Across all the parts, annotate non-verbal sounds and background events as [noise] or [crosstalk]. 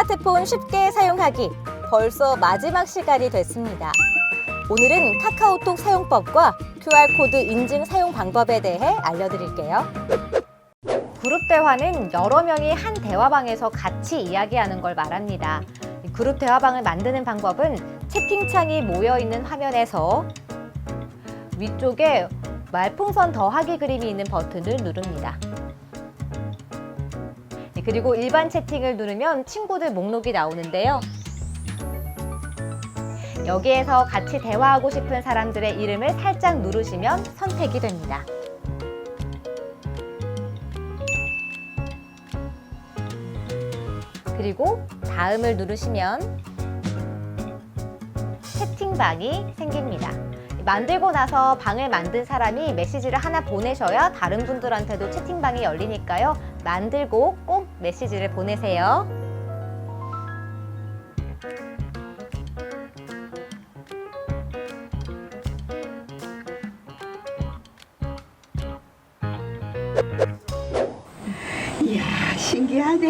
스마트폰 쉽게 사용하기 벌써 마지막 시간이 됐습니다. 오늘은 카카오톡 사용법과 QR코드 인증 사용 방법에 대해 알려드릴게요. 그룹 대화는 여러 명이 한 대화방에서 같이 이야기하는 걸 말합니다. 이 그룹 대화방을 만드는 방법은 채팅창이 모여 있는 화면에서 위쪽에 말풍선 더하기 그림이 있는 버튼을 누릅니다. 네, 그리고 일반 채팅을 누르면 친구들 목록이 나오는데요. 여기에서 같이 대화하고 싶은 사람들의 이름을 살짝 누르시면 선택이 됩니다. 그리고 다음을 누르시면 채팅방이 생깁니다. 만들고 나서 방을 만든 사람이 메시지를 하나 보내셔야 다른 분들한테도 채팅방이 열리니까요. 만들고 꼭 메시지를 보내세요. 이야 신기하네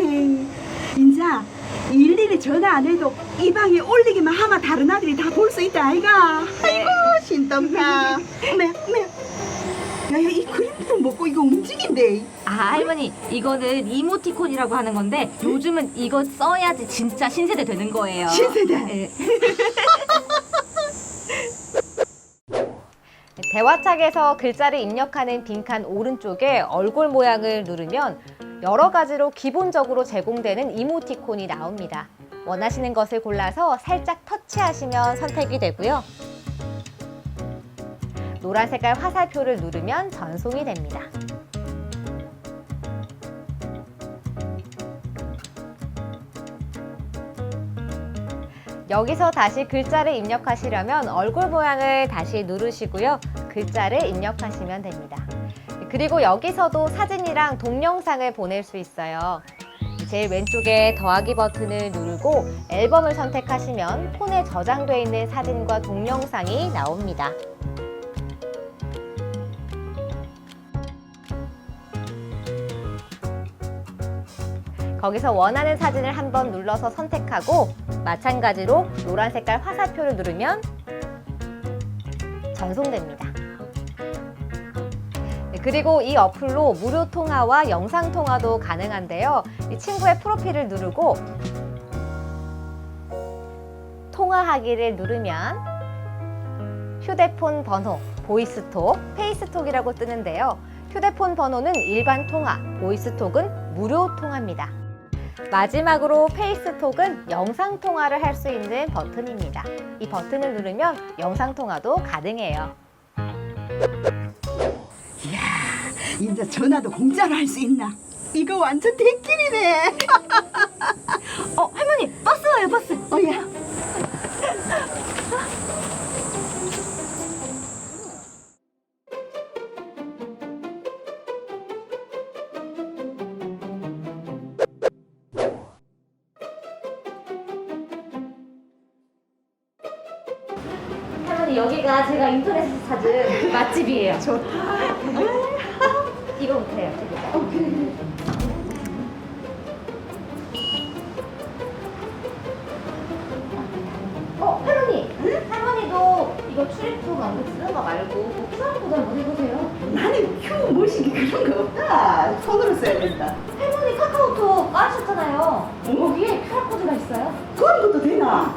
인자 일일이 전화 안 해도 이 방에 올리기만 하면 다른 아들이 다 볼 수 있다 아이가 아이고 어메 어메 야야 이 그림도 먹고 이거 움직인대 아 할머니 이거는 이모티콘이라고 하는 건데 요즘은 이거 써야지 진짜 신세대 되는 거예요. 신세대 네. [laughs] 대화창에서 글자를 입력하는 빈칸 오른쪽에 얼굴 모양을 누르면 여러 가지로 기본적으로 제공되는 이모티콘이 나옵니다. 원하시는 것을 골라서 살짝 터치하시면 선택이 되고요. 노란 색깔 화살표를 누르면 전송이 됩니다. 여기서 다시 글자를 입력하시려면 얼굴 모양을 다시 누르시고요. 글자를 입력하시면 됩니다. 그리고 여기서도 사진이랑 동영상을 보낼 수 있어요. 제일 왼쪽에 더하기 버튼을 누르고 앨범을 선택하시면 폰에 저장되어 있는 사진과 동영상이 나옵니다. 거기서 원하는 사진을 한번 눌러서 선택하고 마찬가지로 노란 색깔 화살표를 누르면 전송됩니다. 네, 그리고 이 어플로 무료 통화와 영상 통화도 가능한데요. 이 친구의 프로필을 누르고 통화하기를 누르면 휴대폰 번호, 보이스톡, 페이스톡이라고 뜨는데요. 휴대폰 번호는 일반 통화, 보이스톡은 무료 통화입니다. 마지막으로 페이스톡은 영상 통화를 할 수 있는 버튼입니다. 이 버튼을 누르면 영상 통화도 가능해요. 이야 인자 전화도 공짜로 할 수 있나 이거 완전 대길이네 [laughs] 어 할머니 버스 와요 버스. 어야 할머니 여기가 제가 인터넷에서 찾은 맛집이에요. 좋다. 이거 보세요. 어 할머니. 할머니도 이거 출입증 안 쓰는 거 말고 QR코드 한번 해보세요. 나는 큐 뭐시기 그런 거 없다 손으로 써야 된다 할머니 카카오톡 까셨잖아요. 거기에 QR코드가 있어요. 그런 것도 되나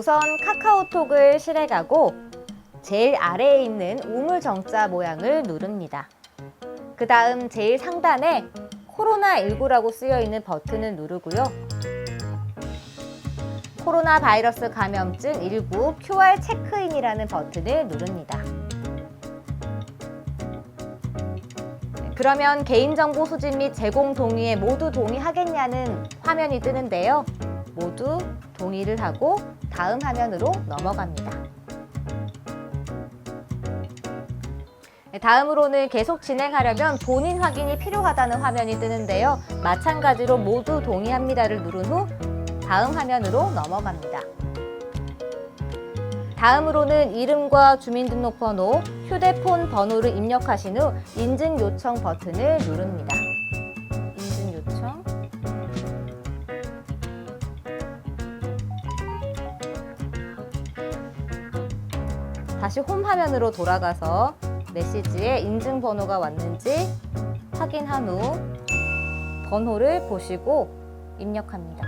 우선 카카오톡을 실행하고 제일 아래에 있는 우물 정자 모양을 누릅니다. 그 다음 제일 상단에 코로나19라고 쓰여 있는 버튼을 누르고요. 코로나 바이러스 감염증 19 QR 체크인이라는 버튼을 누릅니다. 그러면 개인정보 수집 및 제공 동의에 모두 동의하겠냐는 화면이 뜨는데요. 모두 동의를 하고 다음 화면으로 넘어갑니다. 네, 다음으로는 계속 진행하려면 본인 확인이 필요하다는 화면이 뜨는데요. 마찬가지로 모두 동의합니다를 누른 후 다음 화면으로 넘어갑니다. 다음으로는 이름과 주민등록번호, 휴대폰 번호를 입력하신 후 인증 요청 버튼을 누릅니다. 다시 홈 화면으로 돌아가서 메시지에 인증 번호가 왔는지 확인한 후 번호를 보시고 입력합니다.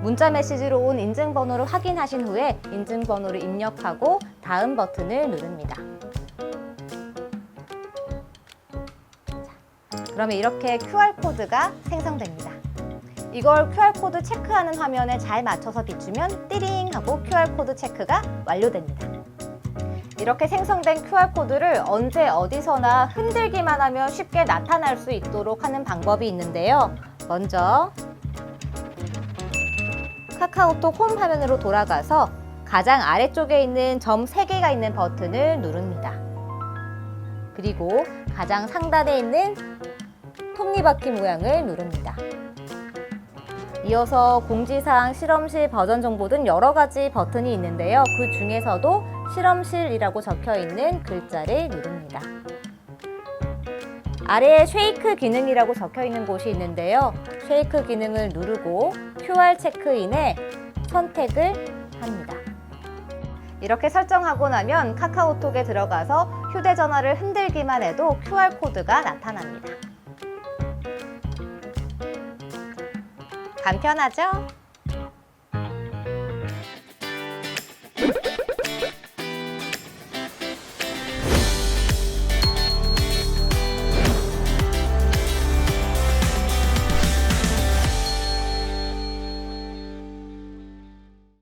문자 메시지로 온 인증 번호를 확인하신 후에 인증 번호를 입력하고 다음 버튼을 누릅니다. 자, 그러면 이렇게 QR코드가 생성됩니다. 이걸 QR코드 체크하는 화면에 잘 맞춰서 비추면 띠링 하고 QR코드 체크가 완료됩니다. 이렇게 생성된 QR코드를 언제 어디서나 흔들기만 하면 쉽게 나타날 수 있도록 하는 방법이 있는데요. 먼저 카카오톡 홈 화면으로 돌아가서 가장 아래쪽에 있는 점 3개가 있는 버튼을 누릅니다. 그리고 가장 상단에 있는 톱니바퀴 모양을 누릅니다. 이어서 공지사항, 실험실 버전 정보 등 여러 가지 버튼이 있는데요. 그 중에서도 실험실이라고 적혀 있는 글자를 누릅니다. 아래에 쉐이크 기능이라고 적혀 있는 곳이 있는데요. 쉐이크 기능을 누르고 QR 체크인에 선택을 합니다. 이렇게 설정하고 나면 카카오톡에 들어가서 휴대전화를 흔들기만 해도 QR코드가 나타납니다. 간편하죠?